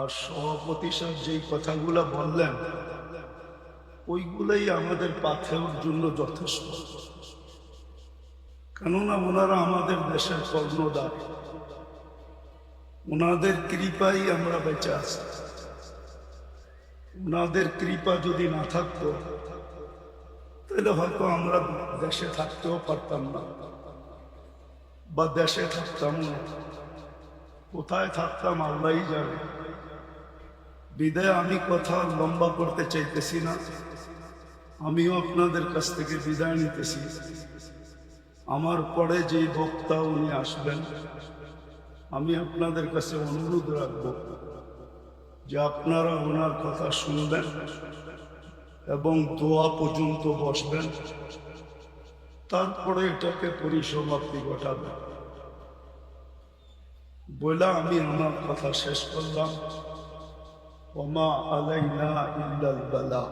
আর সভাপতি সাহেব যেই কথাগুলো বললেন, ওইগুলোই আমাদের পাথেওর জন্য যথেষ্ট। কেননা ওনারা আমাদের দেশের কর্ণদার ওনাদের কৃপাই আমরা বেঁচে আছি। ওনাদের কৃপা যদি না থাকতো, তাহলে হয়তো আমরা দেশে থাকতেও পারতাম না, বা দেশে থাকতাম না। কোথায় থাকতাম আল্লাহই জানে। বিদায়, আমি কথা লম্বা করতে চাইতেছি না। আমিও আপনাদের কাছ থেকে বিদায় নিতেছি। আমার পরে যে বক্তা উনি আসবেন, আমি আপনাদের কাছে অনুরোধ রাখব যে আপনারা ওনার কথা শুনবেন এবং দোয়া পর্যন্ত বসবেন। তারপরে এটাকে পরিসমাপ্তি ঘটাবেন। বলে আমি আমার কথা শেষ করলাম। ওমা আলাইনা ইল্লাল বালাগ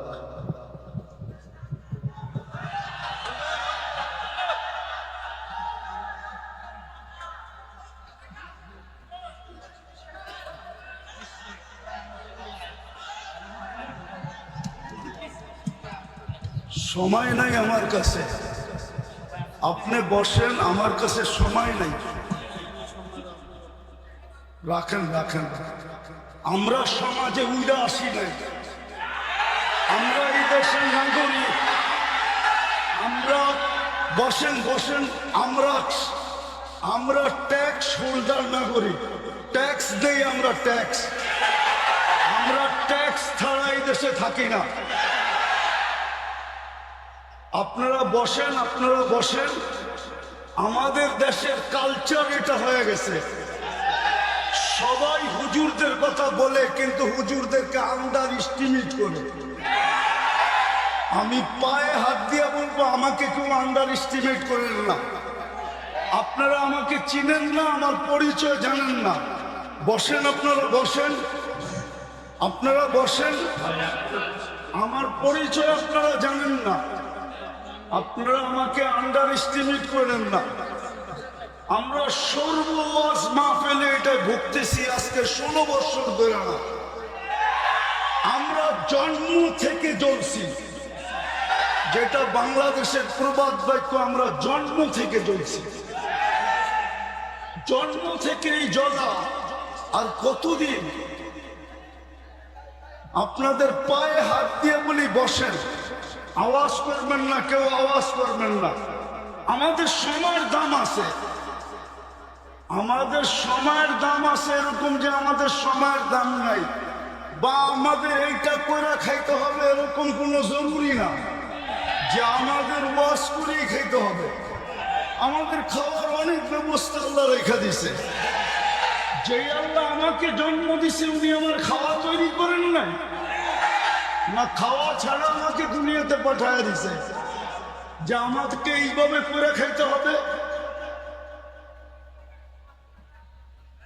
সময় নাই আমার কাছে। আপনি বসেন, আমার কাছে সময় নাই। রাখেন রাখেন। আমরা সমাজে উইরা আসি নাই। আমরা এই দেশের নাগরিক। আমরা বসেন বসেন, আমরা আমরা ট্যাক্স হোল্ডার নাগরিক। ট্যাক্স দেই আমরা ট্যাক্স। আমরা ট্যাক্স ছাড়া এই দেশে থাকি না। আপনারা বসেন আপনারা বসেন। আমাদের দেশের কালচার এটা হয়ে গেছে। সবাই হুজুরদের কথা বলে, কিন্তু হুজুরদেরকে আন্ডার এস্টিমেট করে। আমি পায়ে হাত দিয়ে বলব, আমাকে কেউ আন্ডার এস্টিমেট করেন না। আপনারা আমাকে চিনেন না, আমার পরিচয় জানেন না। বসেন আপনারা বসেন। আপনারা বসেন। আমার পরিচয় আপনারা জানেন না। আপনারা আমাকে আন্ডার এস্টিমেট করেন না। আমরা সর্বওয়াজ মাহফিলে এটা ভুগতেছি আজকে ষোলো বছর ধরে না। আমরা জন্ম থেকে জ্বলছি। যেটা বাংলাদেশের প্রবাদ বাক্য, আমরা জন্ম থেকে জ্বলছি। জন্ম থেকেই জ্বলা। আর কতদিন? আপনাদের পায়ে হাত দিয়ে বলি বসেন। আওয়াজ করবেন না, কেউ আওয়াজ করবেন না। আমাদের সময়ের দাম আছে। আমাদের সময়ের দাম আছে এরকম যে আমাদের সময়ের দাম নাই। বা আমাদের এইটা করে খাইতে হবে এরকম কোনো জরুরি না। যে আমাদের ওয়াশ করেই খাইতে হবে। আমাদের খাওয়ার অনেক ব্যবস্থা আল্লাহ রেখা দিছে। যে আল্লাহ আমাকে জন্ম দিছে, উনি আমার খাওয়া তৈরি করেন নাই। না, খাওয়া ছাড়া আমাকে দুনিয়াতে পাঠায় দিছে। যে আমাকে এইভাবে করে খাইতে হবে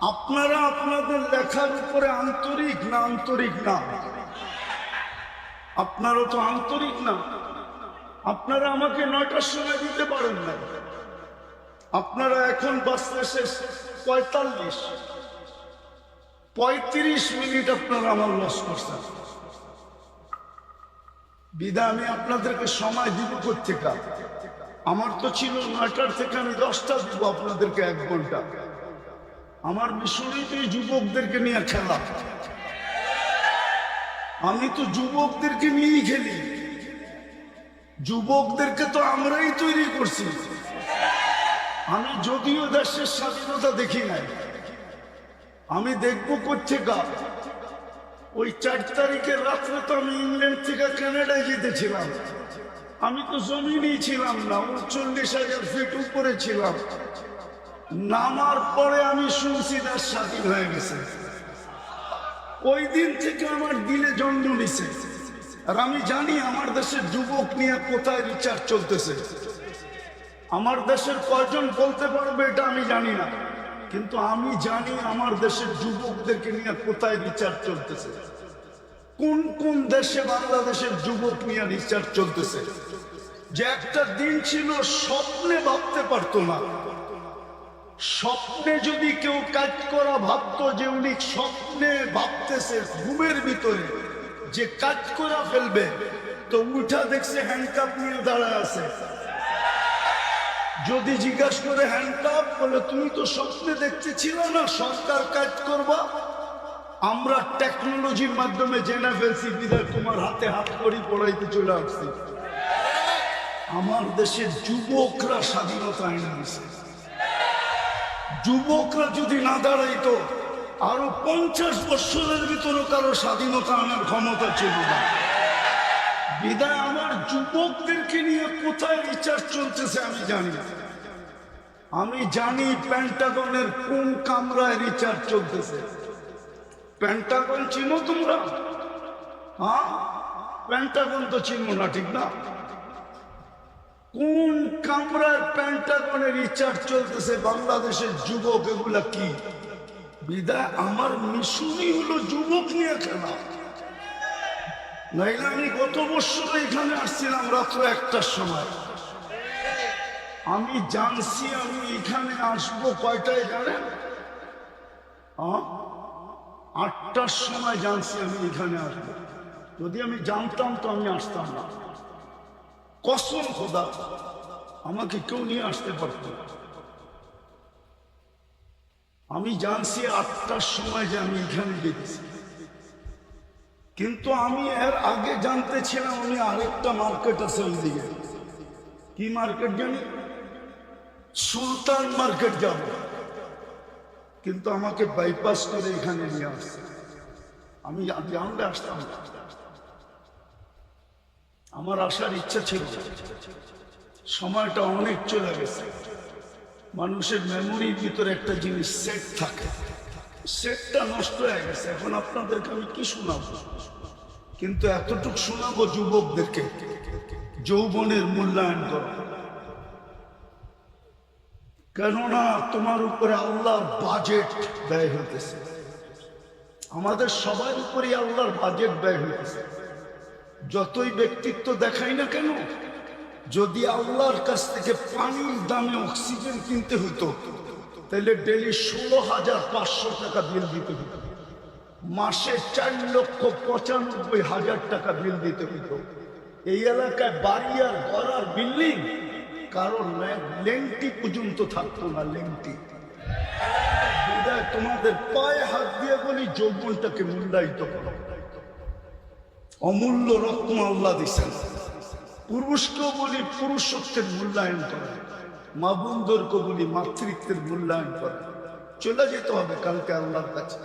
আপনারা আপনাদের লেখার উপরে আন্তরিক না আন্তরিক না? আপনারা তো আন্তরিক না। আপনারা আমাকে নয়টার সময় দিতে পারেন না। আপনারা এখন বাঁচতে শেষ পঁয়তাল্লিশ। পঁয়ত্রিশ মিনিট আপনারা আমার লস করছেন। বিদা, আমি আপনাদেরকে সময় দিব কোথেকা আমার তো ছিল নয়টার থেকে আমি দশটা দিব আপনাদেরকে এক ঘণ্টা। আমার মিশনেই তো যুবকদেরকে নিয়ে খেলা। আমি তো যুবকদেরকে নিয়েই খেলি। যুবকদেরকে তো আমরাই তৈরি করছি। আমি যদিও দেশের স্বাধীনতা দেখি নাই। আমি দেখব কোথেকা ওই চার তারিখের রাত্রে তো আমি ইংল্যান্ড থেকে কানাডায় যেতেছিলাম। আমি তো জমিনেই ছিলাম না, উনচল্লিশ হাজার ফিট উপরে ছিলাম। নামার পরে আমি শুনছি দেশ স্বাধীন হয়ে গেছে। ওই দিন থেকে আমার দিলে জন্ম নিছে। আর আমি জানি আমার দেশের যুবক নিয়ে কোথায় রিচার্জ চলতেছে। আমার দেশের কয়জন বলতে পারবে এটা আমি জানি না। কিন্তু আমি জানি আমার দেশের যুবকদেরকে নিয়ে কোথায় রিচার্জ চলতেছে। কোন কোন দেশে বাংলাদেশের যুবক নিয়ে রিচার্জ চলতেছে। যে একটা দিন ছিল, স্বপ্নে ভাবতে পারতো না। স্বপ্নে যদি কেউ কাজ করা ভাবতো যে উনি স্বপ্নে ভাবতেছে ঘুমের ভিতরে, যে কাজ করা ফেলবে, তো উঠা দেখছে হ্যান্ডকাপ নিয়ে দাঁড়ায় আছে। যদি জিজ্ঞাসা করে হ্যান্ডকাপ বলে, তুমি তো স্বপ্নে দেখতে ছিল না, সরকার কাজ করবা? আমরা টেকনোলজির মাধ্যমে জেনে ফেলছি, বিধায় তোমার হাতে হাত করি পড়াইতে চলে আসছি। আমার দেশের যুবকরা স্বাধীনতা এনে যুবকরা যদি না দাঁড়াইতো, আরও পঞ্চাশ বছরের ভিতরে কারও স্বাধীনতা আনার ক্ষমতা ছিল না। বিদায় আমার যুবকদেরকে নিয়ে কোথায় রিচার্জ চলতেছে আমি জানি আমি জানি প্যান্টাগনের কোন কামরায় রিচার্জ চলতেছে। প্যান্টাগন চিনো তোমরা? হ্যাঁ? প্যান্টাগন তো চিনো না, ঠিক না? কোন কামরার প্যান্টাগনের রিচার্জ চলতেছে বাংলাদেশের যুবক, এগুলা কি? বিদায়, আমার মিশনই হলো যুবক নিয়ে খেলা। নাইলে আমি গত বছর এখানে আসছিলাম রাত্র একটার সময়। আমি জানছি আমি এখানে আসব কয়টায় জানেন? আটটার সময় জানছি আমি এখানে আসব। যদি আমি জানতাম তো আমি আসতাম না। কসম খোদা, আমাকে কেউ নিয়ে আসতে পারত আমি জানছি আটটার সময় যে আমি এখানে গেছি। কিন্তু আমি এর আগে জানতে ছিলাম আমি আরেকটা মার্কেট আছে ওইদিকে কি মার্কেট জানি? সুলতান মার্কেট যাব। কিন্তু আমাকে বাইপাস করে এখানে নিয়ে আসছে। আমি জানলে আসতাম। আমার আসার ইচ্ছা ছিল। সময়টা অনেক চলে গেছে। মানুষের মেমোরির ভিতরে একটা জিনিস সেট থাকে। সেটটা নষ্ট হয়ে গেছে। এখন আপনাদেরকে আমি কি শোনাবো? কিন্তু এতটুকু শোনাবো যুবকদেরকে। যৌবনের মূল্যায়ন করো। কেননা তোমার উপরে আল্লাহর বাজেট ব্যয় হইতেছে। আমাদের সবার উপরে আল্লাহর বাজেট ব্যয় হইতেছে। যতই ব্যক্তিত্ব দেখাই না কেন, যদি আল্লাহর কাছ থেকে পানির দামে অক্সিজেন কিনতে হতো তাহলে ডেলি ষোলো হাজার পাঁচশো টাকা বিল দিতে হতো মাসে চার লক্ষ পঁচানব্বই হাজার টাকা বিল দিতে হতো এই এলাকায় বাড়ি আর ঘর আর বিল্ডিং, কারণ লেংটি পর্যন্ত থাকতো না লেংটি। তোমাদের পায়ে হাত দিয়ে বলি, যৌবনটাকে মূল্যায়িত করো। অমূল্য রত্ন আল্লাহ দিছেন। পুরুষকেও বলি পুরুষত্বের মূল্যায়ন করে। মা বোনদেরকে বলি মাতৃত্বের মূল্যায়ন করে। চলে যেতে হবে কালকে আল্লাহর কাছে।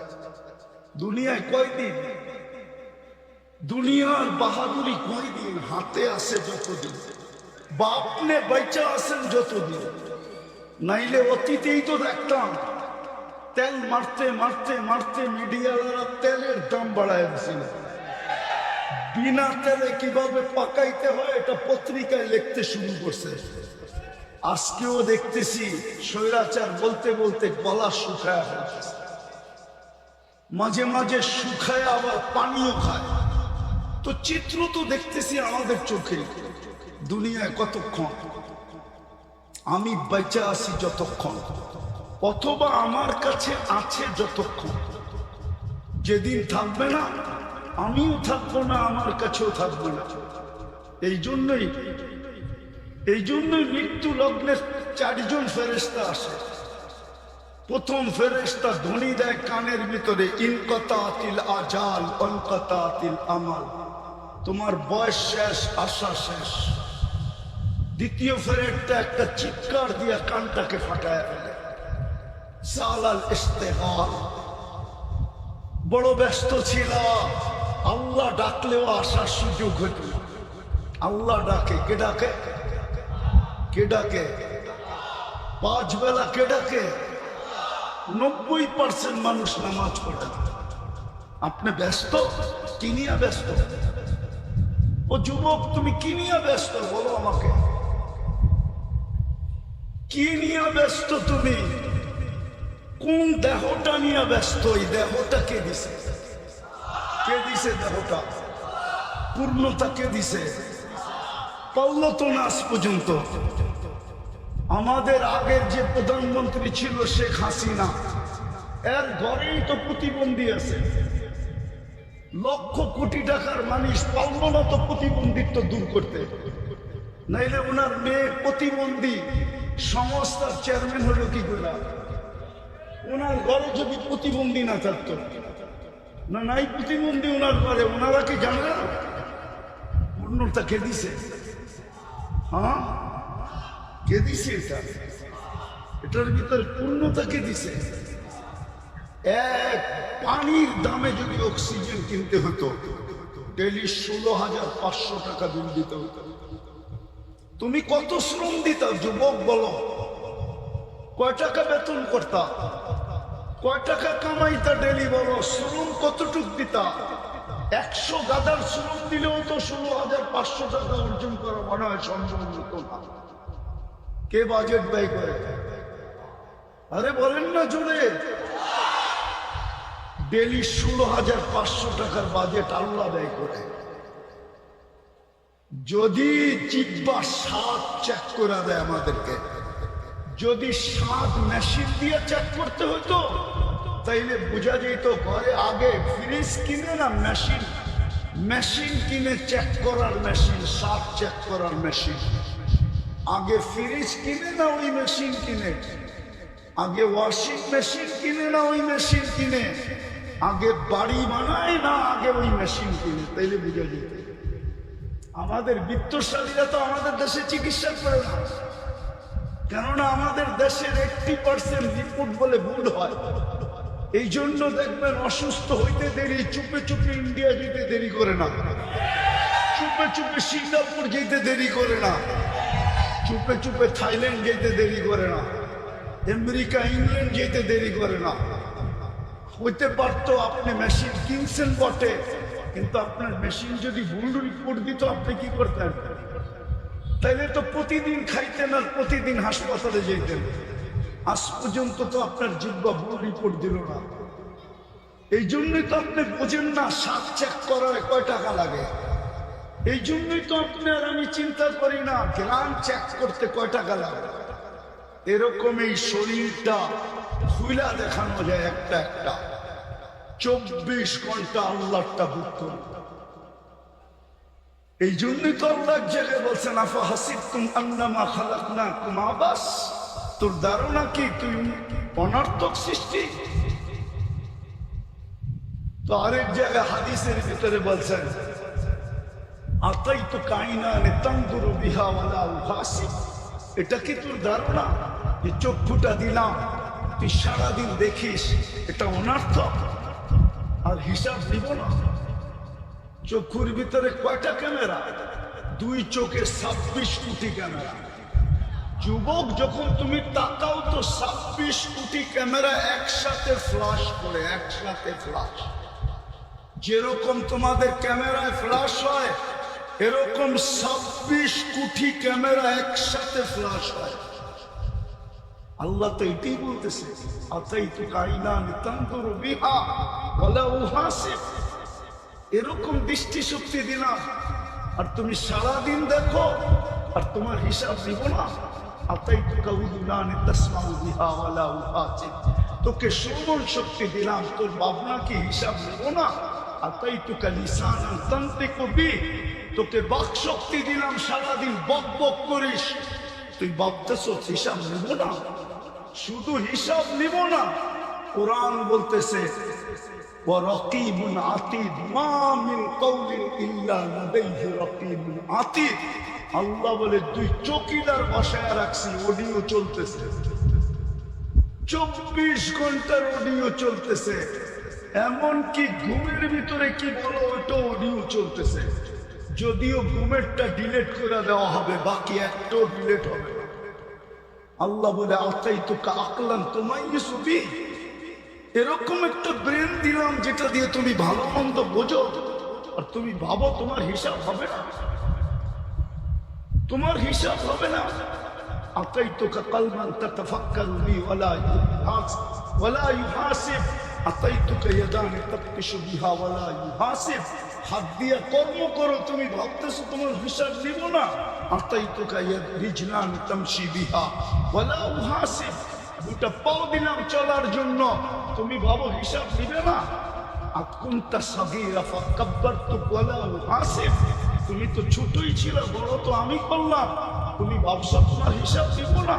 দুনিয়ায় কয়দিন? দুনিয়ার বাহাদুরি কয়দিন? হাতে আসে যতদিন। বাপনে বাইচা আছেন যতদিন। নাইলে অতীতেই তো দেখতাম, তেল মারতে মারতে মারতে মিডিয়াওয়ালা তেলের দাম বাড়ায় দিছিল। বিনা তেলে কীভাবে পাকাইতে হয় এটা পত্রিকায় লিখতে শুরু করছে। আজকেও দেখতেছি স্বৈরাচার বলতে বলতে গলা শুকায় মাঝে মাঝে শুকায় আবার পানিও খায়। তো চিত্র তো দেখতেছি আমাদের চোখে, দুনিয়ায় কতক্ষণ? আমি বেঁচে আছি যতক্ষণ, অথবা আমার কাছে আছে যতক্ষণ। যেদিন থাকবে না আমিও থাকব না, আমার কাছেও থাকব না। এই জন্যই এই জন্যই মৃত্যু লগ্নে চারজন ফেরেস্তা আসে। প্রথম ফেরেস্তা ধ্বনি দেয় কানের ভিতরে ইনকতা আতিল আজাল অনকতা আতিল আমাল। তোমার বয়স শেষ, আশা শেষ। দ্বিতীয় ফেরেটটা একটা চিৎকার দিয়ে কানটাকে ফাটায় ফেলে। সালাল ইস্তেহার বড় ব্যস্ত ছিল আল্লাহ ডাকলেও আসার সুযোগ হইত আল্লাহ ডাকে, কে ডাকে? কে ডাকে? পাঁচ বেলা কে ডাকে? নব্বই পার্সেন্ট মানুষ নামাজ পড়ে আপনি ব্যস্ত? কিনিয়া ব্যস্ত? ও যুবক, তুমি কি নিয়ে ব্যস্ত? বলো আমাকে। কি নিয়ে ব্যস্ত তুমি? কোন দেহটা নিয়ে ব্যস্ত? এই দেহটা কে দিছে? কে দিছে দেহটা? পূর্ণতা কে দিছে? তো না আজ পর্যন্ত। আমাদের আগের যে প্রধানমন্ত্রী ছিল শেখ হাসিনা, এর ঘরেই তো প্রতিবন্ধী আছে। লক্ষ কোটি টাকার মানুষ পারল তো প্রতিবন্ধিত্ব দূর করতে। নাইলে ওনার মেয়ে প্রতিবন্ধী, সংস্থার চেয়ারম্যান হলো কি করে? ওনার ঘরে যদি প্রতিবন্ধী না থাকতো না নাই প্রতিবন্ধী ওনার ঘরে ওনারা কি জানে? না পূর্ণতা কে দিছে? হ্যাঁ? কে দিছে এটা? এটার ভিতরে পূর্ণতা কে দিছে? এক পানির দামে যদি অক্সিজেন কিনতে হতো ডেলি ষোলো হাজার পাঁচশো টাকা বিল দিতে হতো। তুমি কত শ্রম দিতা, যুবক বলো? কয় টাকা বেতন করতা? কয় টাকা কামাইতা ডেলি বলো? শ্রম কতটুক দিতা? একশো গাদার শ্রম দিলেও তো ষোলো হাজার পাঁচশো টাকা অর্জন করা মনে হয় হতো না। কে বাজেট ব্যয় করে? আরে বলেন না জোরে। ডেলি ষোলো হাজার পাঁচশো টাকার বাজেট আল্লাহ ব্যয় করে। যদি জিব্বা স্বাদ চেক করে দেয় আমাদেরকে যদি স্বাদ মেশিন দিয়ে চেক করতে হতো, তাইলে বোঝা যেত ঘরে আগে ফ্রিজ কিনে না মেশিন মেশিন কিনে চেক করার মেশিন স্বাদ চেক করার মেশিন আগে ফ্রিজ কিনে না ওই মেশিন কিনে। আগে ওয়াশিং মেশিন কিনে না ওই মেশিন কিনে। আগে বাড়ি বানায় না আগে ওই মেশিন কিনে, তাইলে বুঝা যেত। আমাদের বিত্তশালীরা তো আমাদের দেশে চিকিৎসা করে না। কেননা আমাদের দেশের একটি পার্সেন্ট রিপোর্ট বলে ভুল হয়। এই জন্য দেখবেন অসুস্থ হইতে দেরি, চুপে চুপে ইন্ডিয়া যেতে দেরি করে না। চুপে চুপে সিঙ্গাপুর যেতে দেরি করে না। চুপে চুপে থাইল্যান্ড যেতে দেরি করে না। আমেরিকা ইংল্যান্ড যেতে দেরি করে না। হইতে পারতো আপনি মেশিন কিনছেন বটে, কিন্তু আপনার মেশিন যদি ভুল রিপোর্ট দিত, আপনি কি করতেন? তাইলে তো প্রতিদিন খাইতেন আর প্রতিদিন হাসপাতালে যেতেন। আজ পর্যন্ত তো আপনার জিব্বা ভুল রিপোর্ট দিল না। এই জন্যই তো আপনি বোঝেন না সাপ চেক করার কয় টাকা লাগে। এই জন্যই তো আপনি আর আমি চিন্তা করি না গ্রাম চেক করতে কয় টাকা লাগে। এরকম এই শরীরটা খুইলা দেখানো যায় একটা একটা। চব্বিশ ঘণ্টা আল্লাহটা বুক এই জন্যই তো আল্লাহ জায়গায় বলছেন, আফা হাসিব তুম আন্নামা খালাক না তোর ধারণা কি? তুই অনার্থক সৃষ্টি? তো আরেক জায়গায় হাদিসের ভিতরে বলছেন আতাই তো কাইনা নেতাঙ্গুরু বিহাওয়ালা উহাসি। এটা কি তোর ধারণা? যে চক্ষুটা দিলাম, তুই সারাদিন দেখিস, এটা অনার্থক। আর হিসাব দিব না। চক্ষুর ভিতরে কয়টা ক্যামেরা? দুই চোখে ছাব্বিশ কোটি ক্যামেরা। যুবক, যখন তুমি তাকাও তো ছাব্বিশ কোটি ক্যামেরা একসাথে ফ্লাশ করে, একসাথে ফ্লাশ যেরকম তোমাদের ক্যামেরায় ফ্লাশ হয়, এরকম ছাব্বিশ কোটি ক্যামেরা একসাথে ফ্লাশ হয়। আল্লাহ তো এটাই বলতেছে আতাই তো কাইনা নিতান্তর বিহা বলা উহাসে এরকম দৃষ্টি শক্তি দিলাম আর তুমি সারাদিন দেখো, আর তোমার হিসাব দিব না। আতাই তোকে শ্রবণ শক্তি দিলাম, তোর ভাবনা কি হিসাব নেব না। আতাই তো কালিসান তন্ত্রে কবি তোকে বাক শক্তি দিলাম, সারাদিন বক বক করিস। তুই ভাবতেছ হিসাব নেব না? শুধু হিসাব নিব না, কোরআন বলতেছে ورقيب عتيد ما من قول إلا لديه رقيب عتيد আল্লাহ বলে দুই চকিদার বসায় রাখছি অডিও চলতেছে চব্বিশ ঘন্টার অডিও চলতেছে এমন কি ঘুমের ভিতরে কি বলো ওটা অডিও চলতেছে যদিও ঘুমেরটা ডিলেট করে দেওয়া হবে বাকি একটাও ডিলেট হবে না। আল্লাহ বলে আতাই তোকে আকলান তোমাই সুবি এরকম একটা ব্রেন দিলাম যেটা দিয়ে তুমি ভালো মন্দ বোঝো আর তুমি ভাবো তোমার হিসাব হবে না তোমার হিসাব হবে না أعطيتك قلبا تتفكر بي ولا يحاسب ولا يحاسب أعطيتك يدان تبطش بها ولا يحاسب হাত দিয়া কর্ম করো তুমি ভাবতেছো তোমার হিসাব নিব না আতাইতুকা ইয়াদ রিজলান তামশি বিহা ওয়ালা উহাসিব দুটা পাও দিলাম চলার জন্য তুমি ভাবো হিসাব নিবে না। আকুন্তা সাগীরা ফাকাব্বারতুক ওয়ালা উহাসিব তুমি তো ছোটই ছিল, বড় তো আমি করলাম। তুমি ভাবছ তোমার হিসাব দিব না।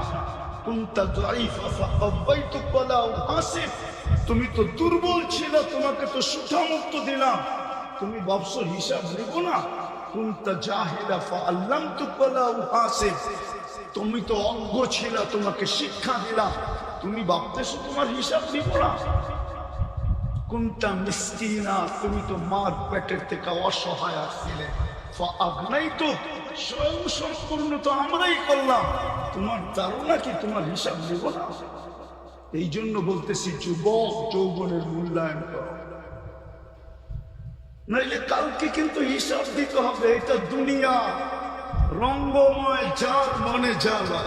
কুন্তা দাইফা ফাকাব্বাইতুক ওয়ালা উহাসিব তুমি তো দুর্বল ছিল, তোমাকে তো সুঠামুক্ত দিলাম। তুমি ভাবছ হিসাব নিব না। কুন্তা জাহিলা ফাআল্লামতুক ওয়ালা উহাসিব তুমি তো অজ্ঞ ছিল, তোমাকে শিক্ষা দিলাম। তুমি ভাবতেছো তোমার হিসাব নিব না? কোনটা মিসকিনা তুমি তো মার পেটের থেকে অসহায় আসছিলে আগনাই তো স্বয়ং সম্পূর্ণ তো আমরাই করলাম। তোমার ধারণা কি? তোমার হিসাব নেব না? এই জন্য বলতেছি, যুবক যৌবনের মূল্যায়ন করো। নাইলে কালকে কিন্তু হিসাব দিতে হবে, এটা দুনিয়া। রঙ্গময় যার মনে যাওয়া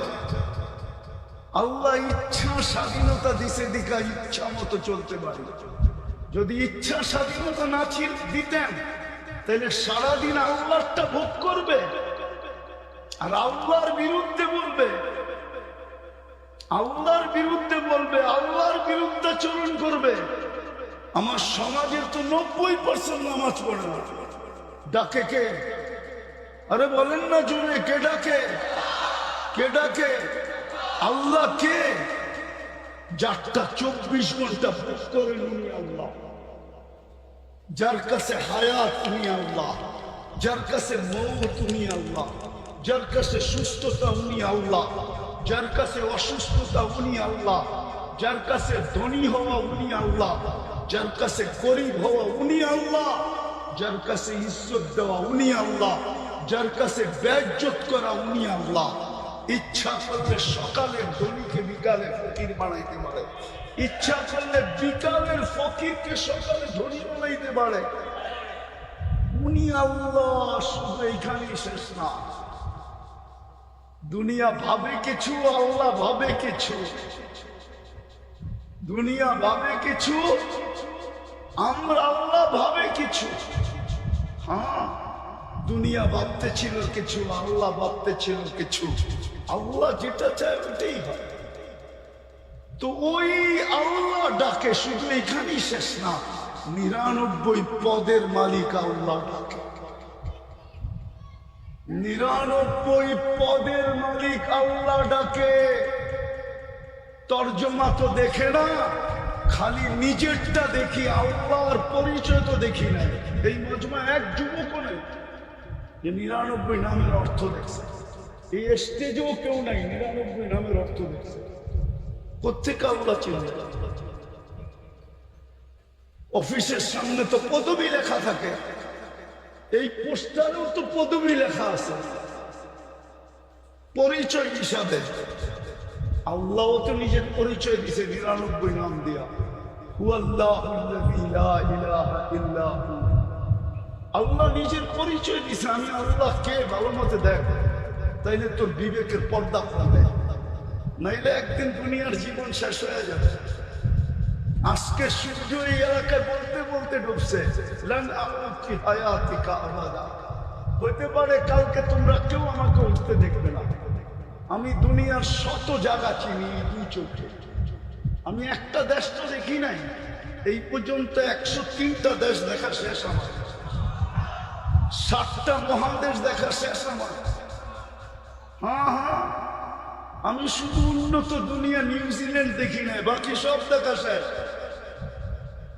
আল্লাহ ইচ্ছা স্বাধীনতা দিছে দিকা ইচ্ছা মতো চলতে পারে। যদি ইচ্ছা স্বাধীনতা না দিতেন, তাহলে সারাদিন আল্লাহটা ভোগ করবে আর আল্লাহর বিরুদ্ধে বলবে। আল্লাহর বিরুদ্ধে বলবে, আল্লাহর বিরুদ্ধে চরণ করবে। আমার সমাজের তো নব্বই পার্সেন্ট নামাজ পড়ে না। ডাকে কে? আরে বলেন না জোরে, কে ডাকে? কে ডাকে? আল্লাহ কে? যারটা চব্বিশ ঘণ্টা ভোগ করেন উনি আল্লাহ। যার কাছে হায়াত উনি আল্লাহ। যার কাছে মৌত উনি আল্লাহ। যার কাছে সুস্থতা উনি আল্লাহ। যার কাছে অসুস্থতা উনি আল্লাহ। যার কাছে ধনী হওয়া উনি আল্লাহ। যার কাছে গরিব হওয়া উনি আল্লাহ। যার কাছে ইজ্জত দেওয়া উনি আল্লাহ। যার কাছে ব্যাজ্জত করা উনি আল্লাহ। ইচ্ছা করলে সকালের ধনীকে বিকালে ফকির বানাইতে পারে। ইচ্ছা করলে বিকালের ফকিরকে সকালে ধনী বানাইতে পারে। উনি আল্লাহ, শুধু এইখানেই শেষ না। দুনিয়া ভাবে কিছু, আল্লাহ ভাবে কিছু। দুনিয়া ভাবে কিছু, আমরা আল্লাহ ভাবে কিছু। হ্যাঁ দুনিয়া ভাবতে ছিল কিছু, আল্লাহ ভাবতে ছিল কিছু। আল্লাহ যেটা চায় ওটাই হয়। তো ওই আল্লাহ ডাকে শুধু এখানেই শেষ না, নিরানব্বই পদের মালিক আল্লাহ ডাকে। নিরানব্বই পদের মালিক আল্লাহ ডাকে। তর্জমা তো দেখে না, খালি নিজেরটা দেখি, আল্লাহর পরিচয় তো দেখি না এই মজমা এক যুবক নেই। নিরানব্বই নামের অর্থ দেখছে। এই স্টেজেও কেউ নাই, নিরানব্বই নামের অর্থ দেখছে কোথেকে আল্লাহ চিনবে? অফিসের সামনে তো পদবি লেখা থাকে, এই পোস্টারেও তো পদবি লেখা আছে। পরিচয় হিসাবে আল্লাহ তো নিজের পরিচয় দিছে, নিরানব্বই নাম দিয়া। আল্লাহ নিজের পরিচয় দিছে, আমি আল্লাহ কে ভালো মতে দেখ তাইলে তোর বিবেকের পর্দা খুলবে। নাইলে একদিন দুনিয়ার জীবন শেষ হয়ে যাবে। আজকে সূর্য এই এলাকায় বলতে বলতে ডুবছে। হইতে পারে কালকে তোমরা কেউ আমাকে উঠতে দেখবে না। আমি দুনিয়ার শত জায়গা চিনি দুই চোখে। আমি একটা দেশ তো দেখি নাই। এই পর্যন্ত একশো তিনটা দেশ দেখা শেষ আমার। ষাটটা মহাদেশ দেখা শেষ আমার। হ্যাঁ হ্যাঁ আমি শুধু উন্নত দুনিয়া নিউজিল্যান্ড দেখি নাই, বাকি সব দেখা শেষ।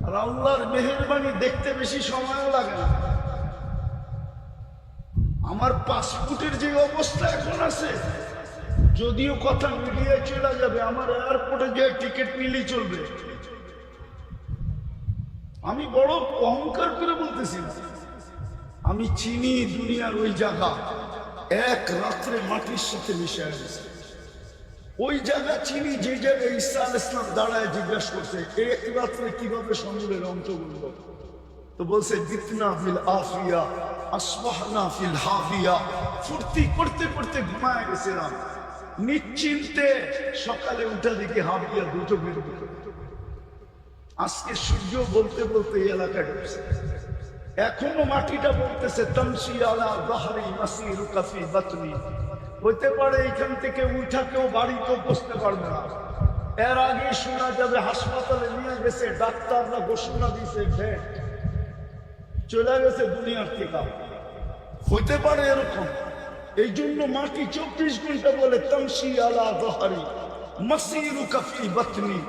আর আল্লাহর মেহরবানি দেখতে বেশি সময়ও লাগে না। আমার পাসপোর্টের যে অবস্থা এখন আছে, যদিও কথা মিডিয়ায় চলে যাবে, আমার এয়ারপোর্টে যে টিকিট নিলেই চলবে। আমি বড় অহংকার করে বলতেছি আমি চিনি দুনিয়ার ওই জায়গা। এক রাত্রে মাটির সাথে মিশে গেছে ওই জায়গা চিনি, যে জায়গায় আল ইসলাম দাঁড়ায় জিজ্ঞাসা করছে এক রাত্রে কীভাবে সমুদ্রের অংশগ্রহণ তো বলছে, জিতনা ফিল আফিয়া, আসবাহনা ফিল হাফিয়া। ফুর্তি করতে করতে ঘুমায় গেছিলাম নিশ্চিন্তে সকালে উঠা দেখি হাফিয়া দুটো বিরোধী আজকে সূর্য বলতে বলতে এই এলাকায় ঢুকছে। এখনও মাটিটা বলতেছে তমসি আলা বাহারি কাফি বাতনি। হইতে পারে এখান থেকে উঠা কেউ বাড়িতেও বসতে পারবে না। এর আগে শোনা যাবে, হাসপাতালে নিয়ে গেছে, ডাক্তাররা ঘোষণা দিয়েছে, ভেট। চলে গেছে দুনিয়ার থেকে। হইতে পারে এরকম। এই জন্য মাটি চব্বিশ ঘণ্টা বলে তমসি আলা বাহারি মাসির কাফি বাতনি।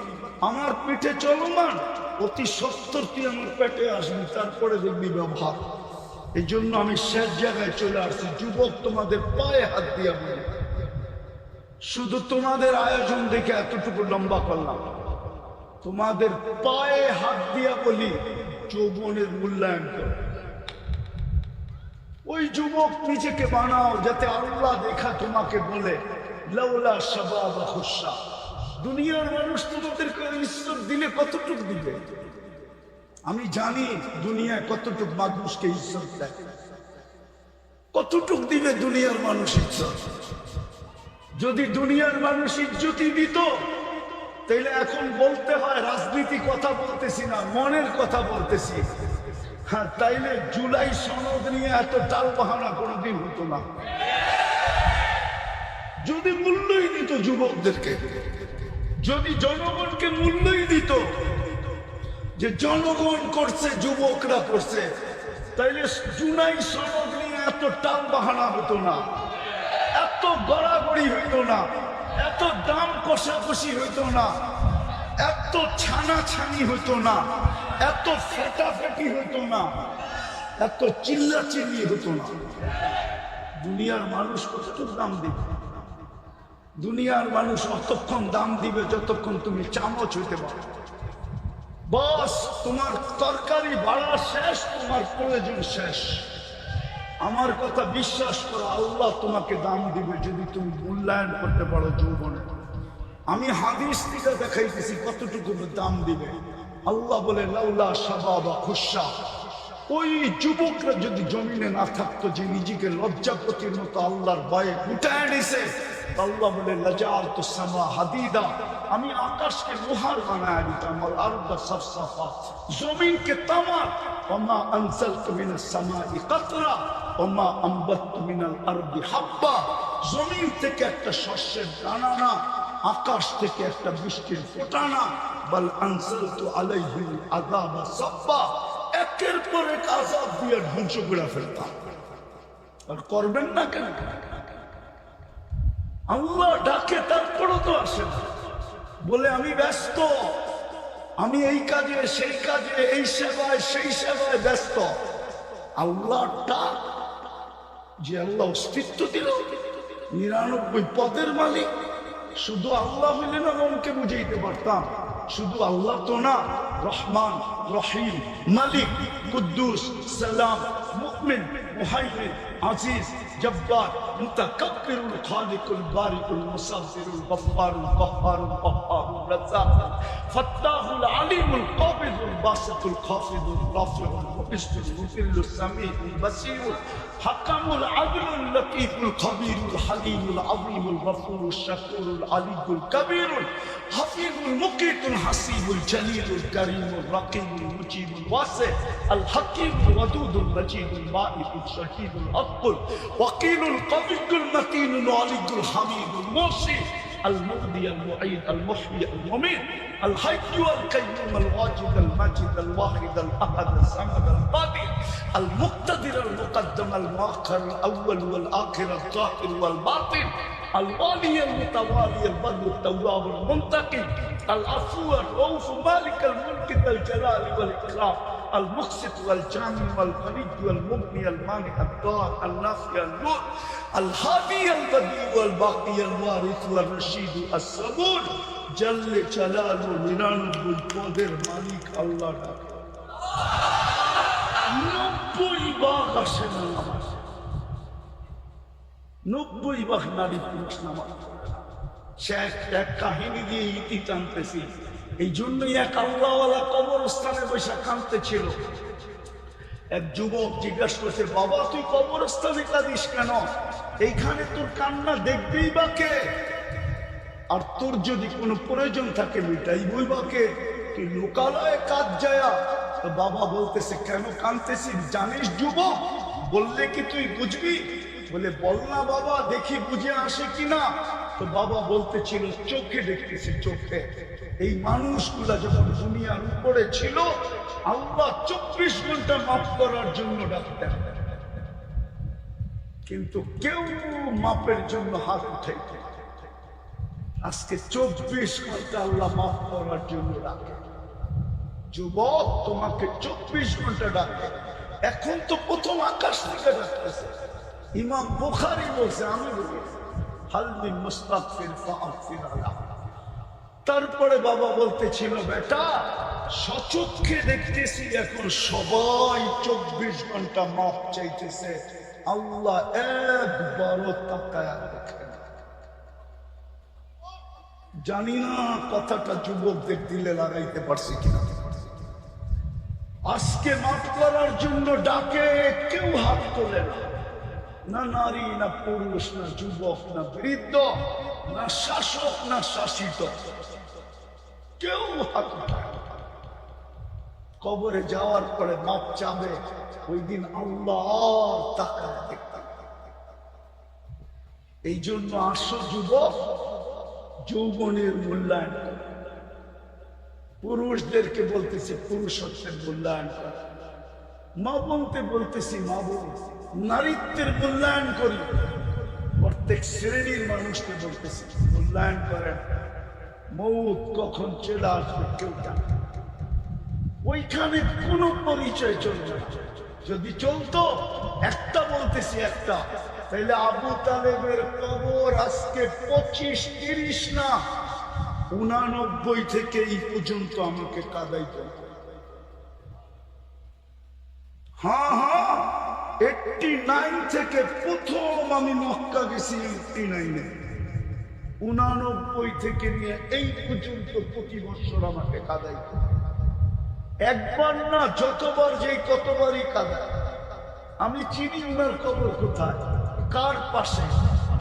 আমার পিঠে চলমান। অতি সত্তর তুই আমার পেটে আসবি তারপরে দেখবি ব্যবহার। এই জন্য আমি শেষ জায়গায় চলে আসছি, যুবক তোমাদের পায়ে হাত দিয়া বলি। শুধু তোমাদের আয়োজন দেখে এতটুকু লম্বা করলাম। তোমাদের পায়ে হাত দিয়া বলি, যৌবনের মূল্যায়ন করো। ওই যুবক নিজেকে বানাও, যাতে আল্লাহ দেখা তোমাকে বলে, লাউলা শাবাব খুশা দুনিয়ার মানুষ তোমাদেরকে ঈশ্বর দিলে কতটুক দিবে? আমি জানি দুনিয়ায় কতটুক মানুষকে ঈশ্বর দেয়। কতটুক দিবে দুনিয়ার মানুষ ঈশ্বর? যদি দুনিয়ার মানুষ ইজ্জতি দিত, তাইলে এখন বলতে হয় রাজনীতি কথা বলতেছি না, মনের কথা বলতেছি। হ্যাঁ তাইলে জুলাই সনদ নিয়ে এত টাল বাহানা কোনোদিন হতো না। যদি মূল্যই দিত যুবকদেরকে যদি জনগণকে মূল্যই দিত যে জনগণ করছে, যুবকরা করছে, তাইলে জুলাই সনদ নিয়ে এত টাল বাহানা হতো না, এত গড়াগড়ি হইতো না, এত দাম কষাকষি হইতো না, এত ছানাছানি হইতো না, এত ফেটাফেটি হইতো না, এত চিল্লা চিল্লি হতো না। দুনিয়ার মানুষ কতটুকু দাম দিবে দুনিয়ার মানুষ অতক্ষণ দাম দিবে যতক্ষণ তুমি চামচ হইতে পারো। বস, তোমার তরকারি বাড়া শেষ, তোমার প্রয়োজন শেষ। আমার কথা বিশ্বাস করো, আল্লাহ তোমাকে দাম দিবে যদি তুমি মূল্যায়ন করতে পারো যৌবনে। আমি হাদিস থেকে দেখাইতেছি কতটুকু দাম দিবে। আল্লাহ বলে, লাউলা সাবা বা খুশা। ওই যুবকরা যদি জমিনে না থাকতো, যে নিজেকে লজ্জাপতির মতো আল্লাহর ভয়ে উঠায় নিছে আল্লাহ বলে লাজাল তো সামা হাদিদা, আমি আকাশকে লোহার বানায় দিতাম আর আরদা সফসফা, জমিনকে তামার, ওমা আনসালত মিনাস সামাই কাতরা, ওমা আম্বাত মিনাল আরদি হাব্বা, জমিন থেকে একটা শস্যের দানা না আকাশ থেকে একটা বৃষ্টির ফোঁটা না বল আনসালতু আলাইহিল আযাবা সাব্বা, একের পর এক আযাব দিয়ে ধ্বংস করে ফেলতাম। আর করবেন না কেন? আল্লাহ ডাকে, তারপরও তো আসে না। বলে, আমি ব্যস্ত। আমি এই কাজে, সেই কাজে, এই সেবায়, সেই সেবায় ব্যস্ত। আল্লাহ ডাক, যে আল্লাহ অস্তিত্ব দিল। নিরানব্বই পদের মালিক। শুধু আল্লাহ হইলে না, মনকে বুঝাইতে পারতাম। শুধু আল্লাহ তো না, রহমান, রহিম, মালিক, কুদ্দুস, সালাম من محير عزيز جبار متكبر الخالق البارئ المصدر الغفار القهار القهار الرزاق فتاه العليم القابض الباسط القافض الرافع المبسط المذل السميع البصير حكم العدل اللطيف الخبير الحليم العظيم الغفور الشكور العلي الكبير حفيظ المقيت الحسيب الجليل الكريم الرقيب المجيب الواسع الحكيم الودود المجيد البائد الشهيد الأقل وقيل القوي المتين العلي الحميد الموصي المغني المعيد المحيي المميت الحي القيوم الواجد الماجد الواحد الأحد الصمد القادر المقتدر المقدم المؤخر الأول والآخر الظاهر والباطن الوالي المتوالي البر التواب المنتقم العفو الرؤوف مالك الملك ذا الجلال والإكرام المقسط والجامع والغني والمغني المانع الضار النافع النور الهادي البديع والباقي الوارث والرشيد الصبور جل جلاله নিরানব্বই পদের মালিক আল্লাহ ডাকে নব্বই ভাগ আসে না নামাজ নব্বই ভাগ নারী পুরুষ নামাজ পড়ে না। সে এক- এক কাহিনী দিয়ে ইতি টানতেছি এই জন্যই এক আল্লাহওয়ালা কবরস্থানে বসে কাঁদতেছিল এক যুবক জিজ্ঞাসা করছে, বাবা, তুই কবরস্থানে কাঁদিস কেন? এইখানে তোর কান্না দেখবেই বা কে? আর তোর যদি কোনো প্রয়োজন থাকে, মিটাইবই বা কে? তুই লোকালয়ে কাজ যায়া। বাবা বলতেছে, কেন কানতেছিস জানিস যুবক, বললে কি তুই বুঝবি? বলে, বল না বাবা, দেখি বুঝে আসে কিনা। তো বাবা বলতেছিল চোখে দেখতেছে চোখে। এই মানুষগুলা যখন দুনিয়ার উপরে ছিল, আল্লাহ চব্বিশ ঘণ্টা মাফ করার জন্য ডাক্তার কিন্তু কেউ মাপের জন্য হাত উঠাইতে আজকে চব্বিশ ঘণ্টা আল্লাহ মাফ করার জন্য ডাকে। যুবক, তোমাকে চব্বিশ ঘণ্টা ডাকে। এখন তো প্রথম আকাশ থেকে ডাকতেছে। ইমাম বুখারি বলছে, আমি বলি তারপরে বাবা বলতেছিল, বেটা সচক্ষে দেখতেছি এখন সবাই চব্বিশ ঘণ্টা মাপ চাইতেছে। আল্লাহ একবারও তাকায় দেখে জানি না কথাটা যুবকদের দিলে লাগাইতে পারছি কিনা। আজকে মাফ করার জন্য ডাকে, কেউ হাত তোলে না। না নারী, না পুরুষ, না যুবক, না বৃদ্ধ, না শাসক, না শাসিত। কেউ হাত কবরে যাওয়ার পরে মাপ চাবে, ওই দিন আল্লাহ আর তাকায় দেখতে পাবে না। এই জন্য আসো যুবক, যৌবনের মূল্যায়ন পুরুষদেরকে বলতেছি, পুরুষত্বের মূল্যায়ন কর। মা বলতে বলতেছি, মা বোন নারীত্বের মূল্যায়ন করি। প্রত্যেক শ্রেণির মানুষকে বলতেছি, মূল্যায়ন করেন। মৌত কখন চলে আসবে কেউ জানে ওইখানে কোনো পরিচয় চলবে যদি চলতো, একটা বলতেছি একটা তাহলে আবু তালেবের কবর আজকে পঁচিশ, তিরিশ না, উনানব্বই থেকে এই পর্যন্ত আমাকে কাদাইতে। হ্যাঁ হ্যাঁ। এইটটি নাইন থেকে প্রথম আমি মক্কা গেছি এইটটি নাইনে। উনানব্বই থেকে নিয়ে এই পর্যন্ত প্রতি বছর আমাকে কাদাইতে হতো। একবার না, যতবার যে কতবারই কাদায়। আমি চিনি উনার কবর কোথায়, কার পাশে,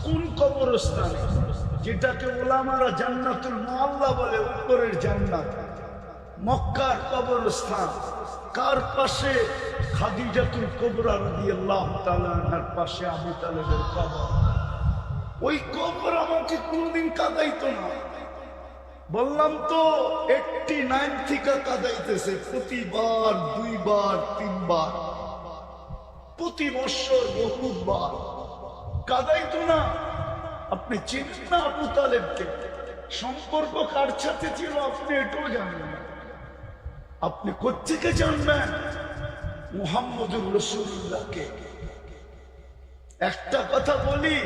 কোন কবরস্থানে, যেটাকে ওলামারা জান্নাতুল মোয়াল্লা বলে উপরের জান্নাত। মক্কার কবরস্থান, কার পাশে খাদিজাতুল কোবরা রাদিয়াল্লাহু তাআলা আনহার পাশে আবু তালেবের কবর। ওই কবর আমাকে কোনদিন কাদাইতো না। বললাম তো এইটটি নাইন থেকে কাদাইতেছে, প্রতিবার, দুইবার, তিনবার। প্রতি বৎসর বহুবার। কাদাইতো না। আপনি চিনেন না আবু তালেবকে? সম্পর্ক কার সাথে ছিল আপনি এটাও জানেন আপনি কোথেকে জানবেন? মুহাম্মদুর রসুল্লাহকে একটা কথা বলি,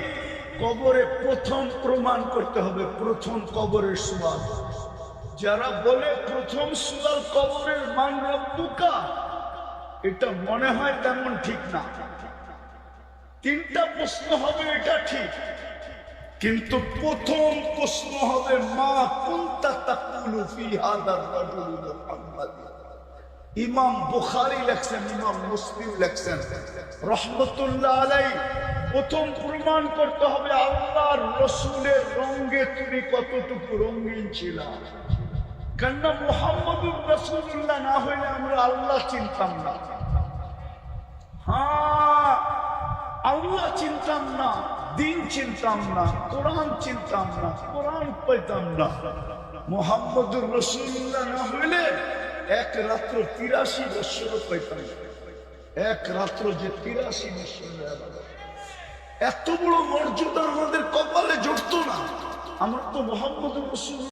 কবরে প্রথম প্রমাণ করতে হবে, প্রথম কবরের সুয়াল যারা বলে প্রথম সুয়াল কবরের মান রব্বুকা এটা মনে হয় তেমন ঠিক না। তিনটা প্রশ্ন হবে, এটা ঠিক। কিন্তু প্রথম প্রশ্ন হবে, মা কুন্তা তাকুলু ফি হাদার রাজুল মুহাম্মাদ। ইমাম বুখারী লেখছেন, ইমাম মুসলিম লেখছেন। রহমতুল্লাহ আলাই, প্রথম প্রমাণ করতে হবে আল্লাহর রসুলের রঙ্গে তুমি কতটুকু রঙিন ছিলাম কেননা মোহাম্মদুর রসুল্লাহ না হইলে আমরা আল্লাহ চিনতাম না। হ্যাঁ আল্লাহ চিনতাম না, দিন চিনতাম না, কোরআন চিনতাম না, কোরআন পাইতাম না। মোহাম্মদুর রসুল্লাহ না হইলে এক রাত্র তিরাশি বৎসর পাইতাম। এক রাত্র যে তিরাশি বৎসর এত বড় মর্যাদা আমাদের কপালে জড়তো না। আমার তো মোহাম্মদ রসুল।